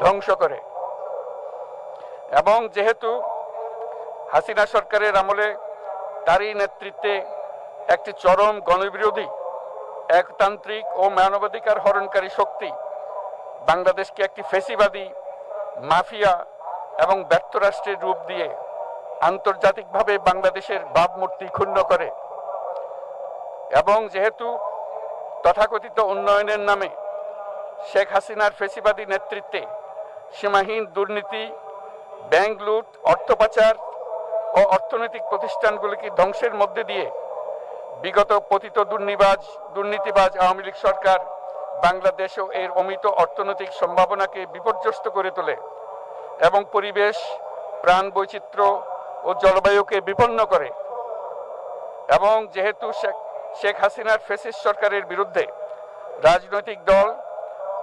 ধ্বংস করে। এবং যেহেতু হাসিনা সরকারের আমলে তারই নেতৃত্বে একটি চরম গণবিরোধী, একতান্ত্রিক ও মানবাধিকার হরণকারী শক্তি, বাংলাদেশকে একটি ফেসিবাদী, মাফিয়া এবং ব্যর্থ রাষ্ট্রের রূপ দিয়ে আন্তর্জাতিকভাবে বাংলাদেশের ভাবমূর্তি ক্ষুণ্ণ করে। এবং যেহেতু তথাকথিত উন্নয়নের নামে শেখ হাসিনার ফেসিবাদী নেতৃত্বে সীমাহীন দুর্নীতি, ব্যাংক লুট, অর্থ পাচার ও অর্থনৈতিক প্রতিষ্ঠানগুলিকে ধ্বংসের মধ্যে দিয়ে বিগত পতিত দুর্নিবাজ, দুর্নীতিবাজ আওয়ামী লীগ সরকার বাংলাদেশ ও এর অমিত অর্থনৈতিক সম্ভাবনাকে বিপর্যস্ত করে তোলে এবং পরিবেশ, প্রাণ বৈচিত্র্য ও জলবায়ুকে বিপন্ন করে। এবং যেহেতু শেখ শেখ হাসিনার ফেসিস সরকারের বিরুদ্ধে রাজনৈতিক দল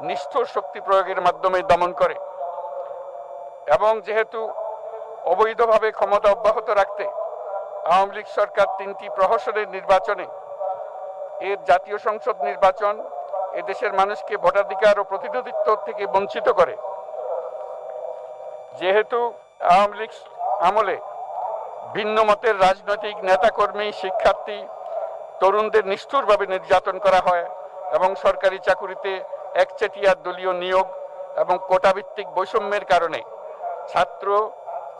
নিষ্ঠুর শক্তি প্রয়োগের মাধ্যমে দমন করে। এবং যেহেতু অবৈধভাবে ক্ষমতা অব্যাহত রাখতে আওয়ামী লীগ সরকার তিনটি প্রহসনের নির্বাচনে এর জাতীয় সংসদ নির্বাচন এ দেশের মানুষকে ভোটাধিকার ও প্রতিনিধিত্ব থেকে বঞ্চিত করে। যেহেতু আওয়ামী লীগ আমলে ভিন্ন মতের রাজনৈতিক নেতাকর্মী, শিক্ষার্থী, তরুণদের নিষ্ঠুরভাবে নির্যাতন করা হয় এবং সরকারি চাকুরিতে একচেটিয়া দলীয় নিয়োগ এবং কোটাভিত্তিক বৈষম্যের কারণে ছাত্র,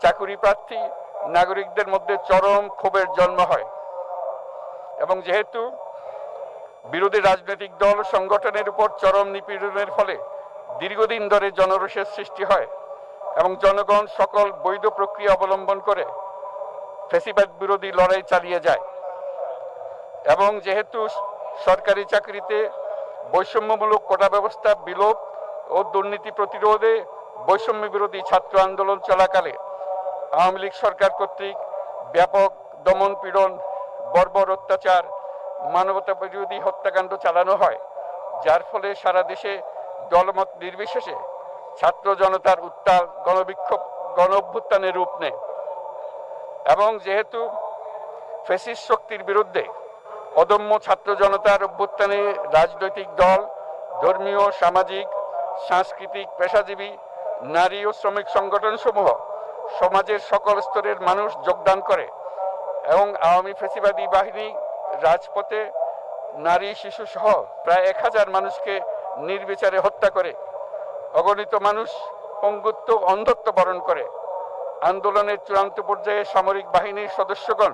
চাকুরি প্রার্থী, নাগরিকদের মধ্যে চরম ক্ষোভের জন্ম হয়। এবং যেহেতু বিরোধী রাজনৈতিক দল সংগঠনের উপর চরম নিপীড়নের ফলে দীর্ঘদিন ধরে জনরোষের সৃষ্টি হয় এবং জনগণ সকল বৈধ প্রক্রিয়া অবলম্বন করে ফেসিবাদ বিরোধী লড়াই চালিয়ে যায়। এবং যেহেতু সরকারি চাকরিতে বৈষম্যমূলক কোটা ব্যবস্থা বিলোপ ও দুর্নীতি প্রতিরোধে বৈষম্য বিরোধী ছাত্র আন্দোলন চলাকালে আওয়ামী লীগ সরকার কর্তৃক ব্যাপক দমন পীড়ন, বর্বর অত্যাচার মানবতা বিরোধী হত্যাকাণ্ড চালানো হয়, যার ফলে সারা দেশে দলমত নির্বিশেষে ছাত্র জনতার উত্তাল গণবিক্ষোভ গণ অভ্যুত্থানের রূপ নেয়। এবং যেহেতু ফেসিস শক্তির বিরুদ্ধে অদম্য ছাত্র জনতার অভ্যুত্থানে রাজনৈতিক দল, ধর্মীয়, সামাজিক, সাংস্কৃতিক, পেশাজীবী, নারী ও শ্রমিক সংগঠন সমূহ সমাজের সকল স্তরের মানুষ যোগদান করে এবং আওয়ামী ফেসিবাদী বাহিনী, রাজপথে নারী, শিশু সহ প্রায় এক হাজার মানুষকে নির্বিচারে হত্যা করে, অগণিত মানুষ পঙ্গুত্ব অন্ধত্ব বরণ করে, আন্দোলনের চূড়ান্ত পর্যায়ে সামরিক বাহিনীর সদস্যগণ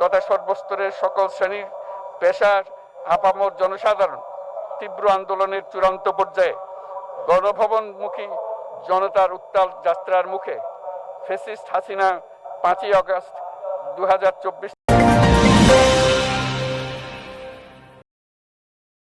তথা সর্বস্তরের সকল শ্রেণির পেশার আপামর জনসাধারণ তীব্র আন্দোলনের চূড়ান্ত পর্যায়ে গণভবনমুখী জনতার উত্তাল যাত্রার মুখে ফেসিস্ট হাসিনা পাঁচই অগস্ট দু